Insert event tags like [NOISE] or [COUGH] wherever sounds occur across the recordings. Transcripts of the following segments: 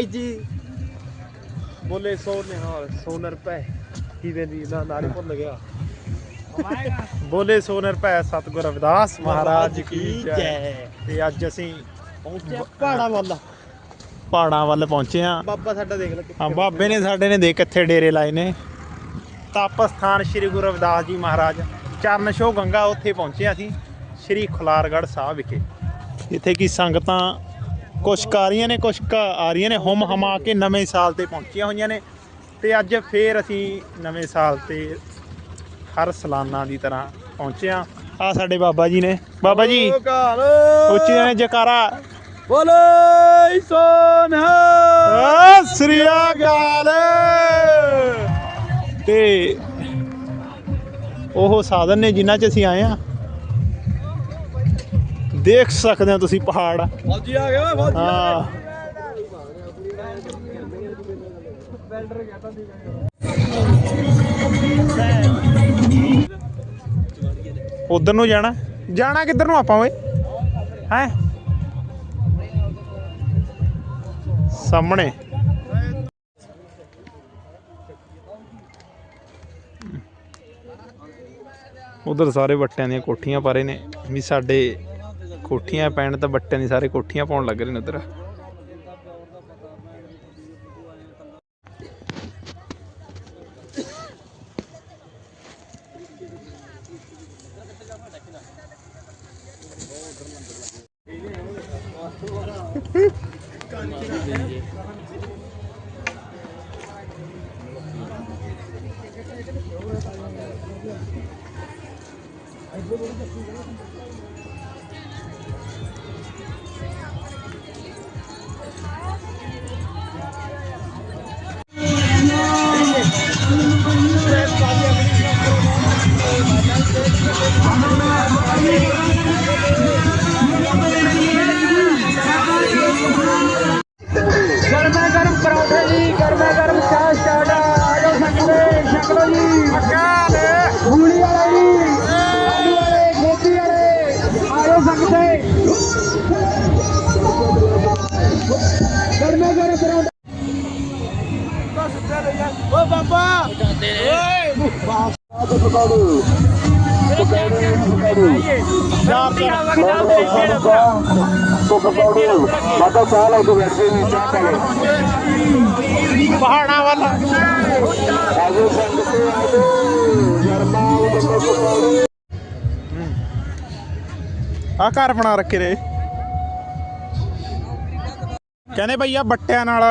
ਬਾਈ ਜੀ। ਬੋਲੇ ਸੋ ਨਿਹਾਲ ਸੋਨਰ ਪੈ ਕੀ ਦੀ ਨਾ ਨਾਰੀ ਭੁੱਲ ਗਿਆ। ਬੋਲੇ ਸੋਨਰ ਪੈ ਸਤਿਗੁਰ ਰਵਿਦਾਸ ਮਹਾਰਾਜ ਕੀ ਜੈ। ਤੇ ਅੱਜ ਅਸੀਂ ਪਹੁੰਚੇ ਪਹਾੜਾਂ ਵੱਲ। ਪਹਾੜਾਂ ਵੱਲ ਪਹੁੰਚੇ ਆ ਬਾਬਾ ਸਾਡਾ ਦੇਖ ਲੈ ਹਾਂ ਬਾਬੇ ਨੇ ਸਾਡੇ ਨੇ ਦੇ ਕਿੱਥੇ ਡੇਰੇ ਲਾਏ ਨੇ। ਤਪ ਸਥਾਨ ਸ੍ਰੀ ਗੁਰੂ ਰਵਿਦਾਸ ਜੀ ਮਹਾਰਾਜ। ਚਰਨ ਛੋਹ ਗੰਗਾ ਉੱਥੇ ਪਹੁੰਚੇ ਅਸੀਂ ਸ੍ਰੀ ਖੁਲਾਰਗੜ੍ਹ ਸਾਹਿਬ ਵਿਖੇ। ਜਿੱਥੇ ਕੀ ਸੰਗਤਾਂ ਕੁਛ ਕੁ ਆ ਰਹੀਆਂ ਨੇ ਕੁਛ ਕੁ ਆ ਰਹੀਆਂ ਨੇ ਹੁਮ ਹਮਾ ਕੇ ਨਵੇਂ ਸਾਲ ਤੇ ਪਹੁੰਚੀਆਂ ਹੋਈਆਂ ਨੇ। ਤੇ ਅੱਜ ਫੇਰ ਅਸੀਂ ਨਵੇਂ ਸਾਲ ਤੇ ਹਰ ਸਾਲਾਨਾ ਦੀ ਤਰ੍ਹਾਂ ਪਹੁੰਚੇ ਆ ਆ ਸਾਡੇ ਬਾਬਾ ਜੀ ਨੇ। ਬਾਬਾ ਜੀ ਉੱਚੀ ਨੇ ਜਕਾਰਾ। ਬੋਲੇ ਸੋਨਾ ਸਤਿ ਸ੍ਰੀ ਅਕਾਲ। ਤੇ ਉਹ ਸਾਧਨ ਨੇ ਜਿਨ੍ਹਾਂ 'ਚ ਅਸੀਂ ਆਏ ਆ ਦੇਖ ਸਕਦੇ ਹੋ ਤੁਸੀਂ ਪਹਾੜ। ਫੌਜੀ ਆ ਗਿਆ ਫੌਜੀ ਹਾਂ। ਉਧਰ ਨੂੰ ਜਾਣਾ। ਜਾਣਾ ਕਿੱਧਰ ਨੂੰ ਆਪਾਂ ਓਏ? ਹੈ? ਸਾਹਮਣੇ। ਉਧਰ ਸਾਰੇ ਵੱਟਿਆਂ ਦੀਆਂ ਕੋਠੀਆਂ ਪਾ ਰਹੇ ਨੇ। ਵੀ ਸਾਡੇ ਕੋਠੀਆਂ ਪੈਣ ਤਾਂ ਵੱਟਿਆਂ ਦੀ ਸਾਰੇ ਕੋਠੀਆਂ ਪਾਉਣ ਲੱਗ ਰਹੇ ਨੇ ਉਧਰ। ਗਰਮਾ [LAUGHS] ਚਾਰ ਚਾਰ ਮਾਤਾ ਚਾਹ ਲੈ ਕੇ ਬੈਠੇ ਨੇ ਚਾਹ ਪਾ ਲਓ ਪਹਾੜਾਂ ਵੱਲ ਆਜੋ ਸੰਗਤੇ ਆਜੋ ਗਰਮਾ ਉਹ ਪਕੌੜੇ ਆ ਘਰ ਬਣਾ ਰੱਖੇ ਨੇ ਕਹਿੰਦੇ ਭਈ ਆ ਬੱਟਿਆਂ ਨਾਲ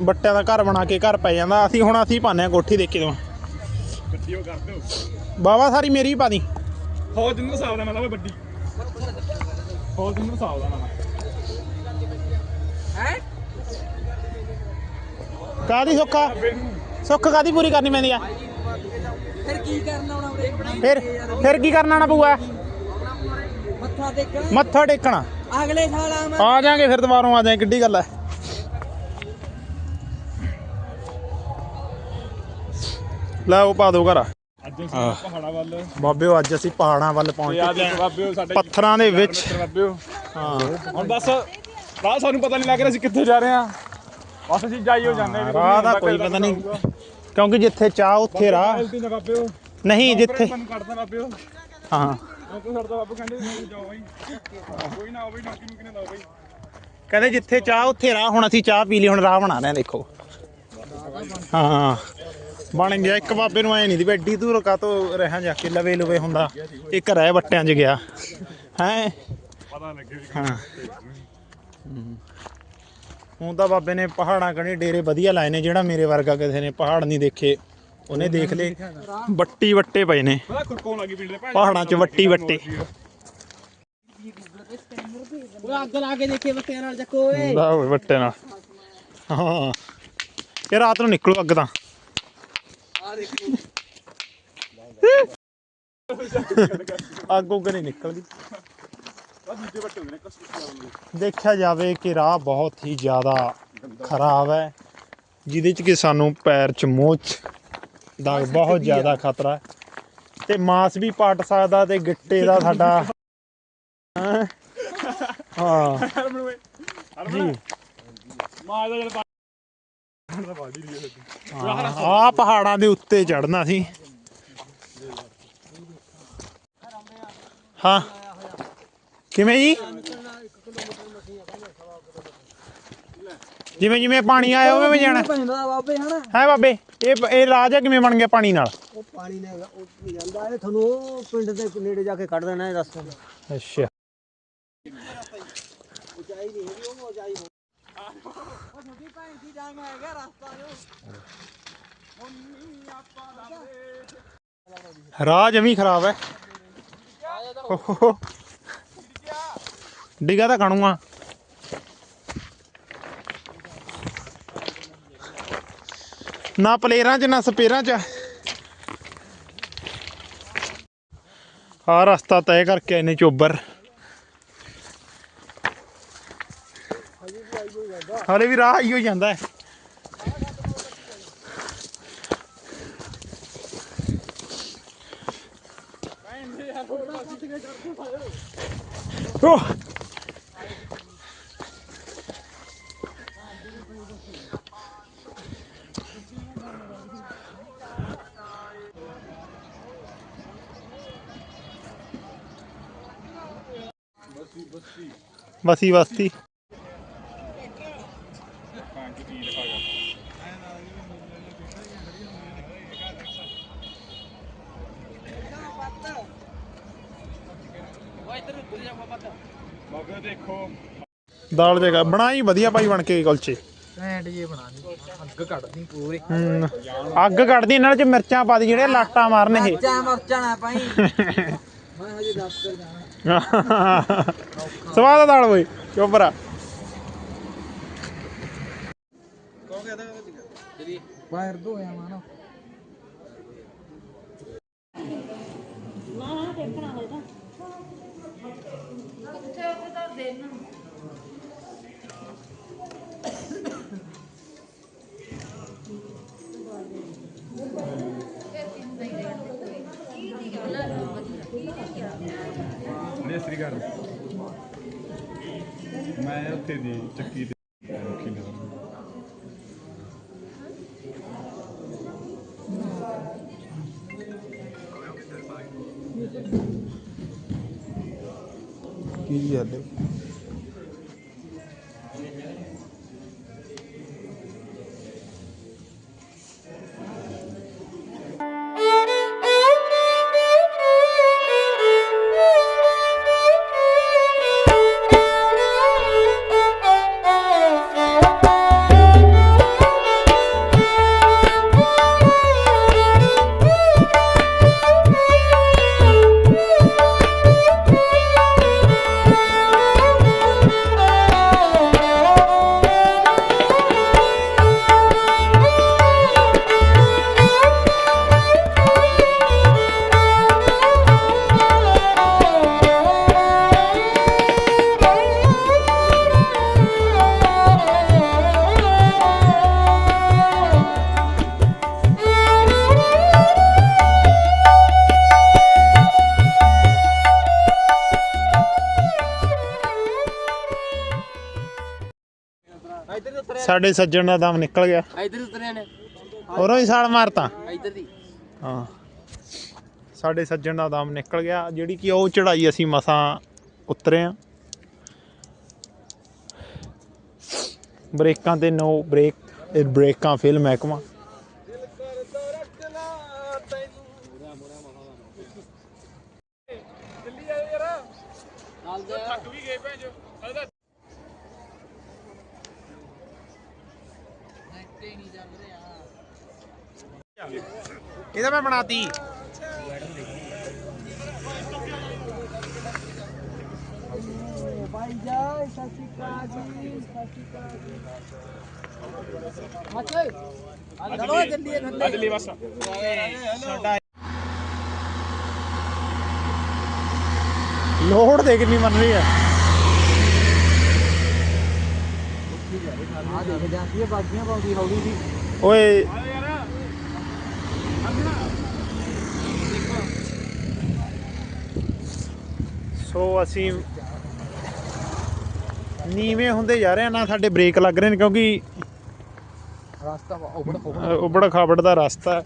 ਬੱਟਿਆਂ ਦਾ ਘਰ ਬਣਾ ਕੇ ਘਰ ਪੈ ਜਾਂਦਾ ਅਸੀਂ ਹੁਣ ਅਸੀਂ ਆ ਕੋਠੀ ਦੇਖੀ ਦਵਾ ਕਰ ਦਿਓ। ਬਾਬਾ ਸਾਰੀ ਮੇਰੀ ਹੀ ਪਾ ਦੀ। ਫੌਜ ਨੂੰ ਹਿਸਾਬ ਦਾ ਮਤਲਬ ਵੱਡੀ। ਫੌਜ ਨੂੰ ਹਿਸਾਬ ਦਾ ਮਤਲਬ ਕਾਦੀ ਸੁੱਖਾ ਸੁੱਖ ਕਾਦੀ ਪੂਰੀ ਕਰਨੀ ਪੈਂਦੀ ਆ? ਫਿਰ ਕੀ ਕਰਨਾ ਹੁਣ ਉਰੇ? ਫਿਰ ਫਿਰ ਕੀ ਕਰਨਾ ਨਾ ਪਊਆ ਮੱਥਾ ਟੇਕਣ। ਮੱਥਾ ਟੇਕਣਾ। ਅਗਲੇ ਸਾਲ ਆਵਾਂ ਆ ਜਾਾਂਗੇ ਫਿਰ ਦੁਬਾਰੋਂ ਆ ਜਾਾਂਗੇ ਕਿੱਡੀ ਗੱਲ ਐ ਲੈ ਉਹ ਪਾ ਦੋ ਘਰ। ਅੱਜ ਅਸੀਂ ਪਹਾੜਾ ਵੱਲ। ਬਾਬਿਓ ਅੱਜ ਅਸੀਂ ਪਹਾੜਾਂ ਵੱਲ ਪਹੁੰਚ ਤੇ ਆ ਚੁੱਕੇ ਦੇਖੋ ਹਾਂ ਬਾਬਿਓ ਸਾਡੇ ਪੱਥਰਾਂ ਦੇ ਵਿੱਚ। ਮਿੱਤਰ ਬਾਬਿਓ। ਹਾਂ। ਹੁਣ ਬਸ ਰਾਹ ਸਾਨੂੰ ਪਤਾ ਨਹੀਂ ਲੱਗ ਰਿਹਾ ਅਸੀਂ ਕਿੱਥੇ ਜਾ ਰਹੇ ਹਾਂ। ਬਸ ਅਸੀਂ ਜਾਈਓ ਜਾਂਦੇ ਹਾਂ। ਰਾਹ ਦਾ ਕੋਈ ਪਤਾ ਨਹੀਂ। ਕਿਉਂਕਿ ਜਿੱਥੇ ਚਾਹ ਉੱਥੇ ਰਾਹ। ਨਹੀਂ ਹਾਂ। ਕਹਿੰਦੇ ਨਹੀਂ ਜਾਓ ਬਾਈ। ਕੋਈ ਨਾ ਆਓ ਬਾਈ ਨੌਕੀ ਨੂੰ ਕਿਨੇ ਲਾਓ ਬਾਈ। ਕਹਿੰਦੇ ਜਿੱਥੇ ਚਾਹ ਉੱਥੇ ਰਾਹ। ਹੁਣ ਅਸੀਂ ਚਾਹ ਪੀ ਲਈ ਹੁਣ ਰਾਹ ਬਣਾ ਰਹੇ ਦੇਖੋ। ਹਾਂ। ਬਣ ਗਿਆ। ਇੱਕ ਬਾਬੇ ਨੂੰ ਐ ਨਹੀਂ ਦੀ ਐਡੀ ਦੂਰ ਕਾ ਤੋਂ ਰਹਾਂ ਜਾ ਕੇ ਲਵੇ ਲਵੇ ਹੁੰਦਾ। ਇੱਕ ਰਹਿ ਵੱਟਿਆਂ 'ਚ ਗਿਆ। ਹੈ? ਪਤਾ ਲੱਗੇ ਵੀ ਹਾਂ। ਹੁਣ ਤਾਂ ਬਾਬੇ ਨੇ ਪਹਾੜਾਂ ਕਣੀ ਡੇਰੇ ਵਧੀਆ ਲਾਏ ਨੇ ਜਿਹੜਾ ਮੇਰੇ ਵਰਗਾ ਕਿਸੇ ਨੇ ਪਹਾੜ ਨਹੀਂ ਦੇਖੇ ਉਹਨੇ ਦੇਖ ਲਏ। ਵੱਟੀ ਵੱਟੇ ਪਏ ਨੇ। ਪਹਾੜਾਂ 'ਚ ਵੱਟੀ ਵੱਟੇ। ਉਹ ਅੱਗ ਲਾ ਕੇ ਦੇਖੇ ਬੱਤਿਆਂ ਨਾਲ ਚੱਕੋ ਓਏ। ਵੱਟੇ ਨਾਲ। ਹਾਂ। ਇਹ ਰਾਤ ਨੂੰ ਨਿਕਲੂ ਅੱਗ ਤਾਂ। ਅੱਗ ਉੱਗ ਨਹੀਂ ਨਿਕਲਦੀ। ਦੂਜੇ ਵੱਟੇ ਹੁੰਦੇ ਨੇ ਕਸੂਰ ਦੇਖਿਆ ਜਾਵੇ ਕਿ ਰਾਹ ਬਹੁਤ ਹੀ ਜ਼ਿਆਦਾ ਖਰਾਬ ਹੈ ਜਿਹਦੇ ਚ ਕਿ ਸਾਨੂੰ ਪੈਰ ਚ ਮੋਚ ਦਾ ਬਹੁਤ ਜ਼ਿਆਦਾ ਖਤਰਾ ਹੈ। ਤੇ ਮਾਸ ਵੀ ਪਟ ਸਕਦਾ ਤੇ ਗਿੱਟੇ ਦਾ ਸਾਡਾ ਹੈਂ? ਹਾਂ। ਜੀ। ਆ ਪਹਾੜਾਂ ਦੇ ਉੱਤੇ ਚੜਨਾ ਸੀ। ਹਾਂ। ਕਿਵੇਂ ਜੀ? ਜਿਵੇਂ ਜਿਵੇਂ ਪਾਣੀ ਆਇਆ ਉਵੇਂ ਉਵੇਂ ਜਾਣਾ। ਪੈਂਦਾ ਬਾਬੇ ਹਨਾ ਹੈ ਬਾਬੇ ਇਹ ਇਹ ਰਾਜ ਆ ਕਿਵੇਂ ਬਣ ਗਿਆ ਪਾਣੀ ਨਾਲ? ਉਹ ਪਾਣੀ ਨੇ ਉਹ ਜਾਂਦਾ ਇਹ ਤੁਹਾਨੂੰ ਉਹ ਪਿੰਡ ਦੇ ਨੇੜੇ ਜਾ ਕੇ ਕੱਢ ਦੇਣਾ ਇਹ ਰਸਤੇ। ਅੱਛਾ ਉਚਾਈ ਨਹੀਂ ਹੈਗੀ ਉਹ ਉਚਾਈ ਹੋ ਭੈਣ ਦੀ ਜਾਨ ਹੈਗਾ ਰਸਤਾ ਜੋ। ਰਾਹ ਜਮੀ ਖਰਾਬ ਹੈ। ਡਿੱਗਾ ਤਾਂ ਕਣੂਆ ਨਾ ਪਲੇਰਾਂ 'ਚ ਨਾ ਸਪੇਰਾਂ 'ਚ। ਆ ਰਸਤਾ ਤੈਅ ਕਰਕੇ ਇਹਨੇ ਚੋਬਰ। ਹਾਲੇ ਵੀ ਰਾਹ ਹੀ ਜਾਂਦਾ ਹੈ। ਓਹ। ਬਸੀ ਬਸਤੀ ਦਾਲ ਜਗਾ ਬਣਾਈ ਵਧੀਆ ਭਾਈ ਬਣ ਕੇ ਕੁਲਚੇ। ਐਂਡ ਜੇ ਬਣਾ ਅੱਗ ਕੱਢਦੀ ਪੂਰੀ। ਅੱਗ ਕੱਢਦੀ ਇਹਨਾਂ ਚ ਮਿਰਚਾਂ ਪਾ ਦੀ ਜਿਹੜੇ ਲਾਟਾਂ ਮਾਰਨ ਇਹ। ਚਾ ਮਰਚਾ ਨਾ ਪਾਈ। ਮੈਂ ਹਜੇ ਦੱਸ ਕਰ ਜਾਣਾ। ਸਵਾਦ ਆ ਦਾਲ ਬਈ ਚੋਬਰਾ ਬਾਹਰ ਦੋ ਆ ਮਾਨੋ ਨੇ ਸ੍ਰੀ ਕਰ ਮੈਂ ਉੱਥੇ ਦੀ ਚੱਕੀ ਕੀ ਗੱਲ ਹੈ ਸਾਡੇ ਸੱਜਣ ਦਾ ਦਮ ਨਿਕਲ ਗਿਆ। ਇੱਧਰ ਉਤਰਿਆ ਨੇ। ਔਰੋਂ ਹੀ ਸਾਲ ਮਾਰਤਾ। ਇੱਧਰ ਦੀ। ਹਾਂ। ਸਾਡੇ ਸੱਜਣ ਦਾ ਦਮ ਨਿਕਲ ਗਿਆ। ਜਿਹੜੀ ਕਿ ਉਹ ਚੜਾਈ ਅਸੀਂ ਮਸਾਂ ਉਤਰੇ ਆ। ਬ੍ਰੇਕਾਂ ਤੇ ਨੋ ਬ੍ਰੇਕ ਇਹ ਬ੍ਰੇਕਾਂ ਫੇਲ ਮਹਿਕਮਾ। ਇਹਦਾ ਮੈਂ ਬਣਾਤੀ। ਭਾਈ ਜਾਈ ਸਤਿ ਸ਼੍ਰੀ ਅਕਾਲ ਜੀ ਸਤਿ ਸ਼੍ਰੀ ਅਕਾਲ ਜੀ ਮੱਥੇ ਚਲੋ ਜਲਦੀ ਥੱਲੇ ਅਦਲੀ ਬਸ। ਲੋਡ ਦੇ ਕਿੰਨੀ ਮੰਨ ਰਹੀ ਹੈ। ਆ ਦੇਖ ਜਾਂਦੀ ਹੈ ਬਾਗੀਆਂ ਪਾਉਂਦੀ ਹੌਲੀ ਦੀ ਓਏ। ਸੋ ਅਸੀਂ ਨੀਵੇਂ ਹੁੰਦੇ ਜਾ ਰਹੇ ਆ ਨਾ ਸਾਡੇ ਬ੍ਰੇਕ ਲੱਗ ਰਹੇ ਨੇ ਕਿਉਂਕਿ ਰਸਤਾ ਉਬੜ ਖਾਬੜ ਦਾ ਰਸਤਾ ਹੈ।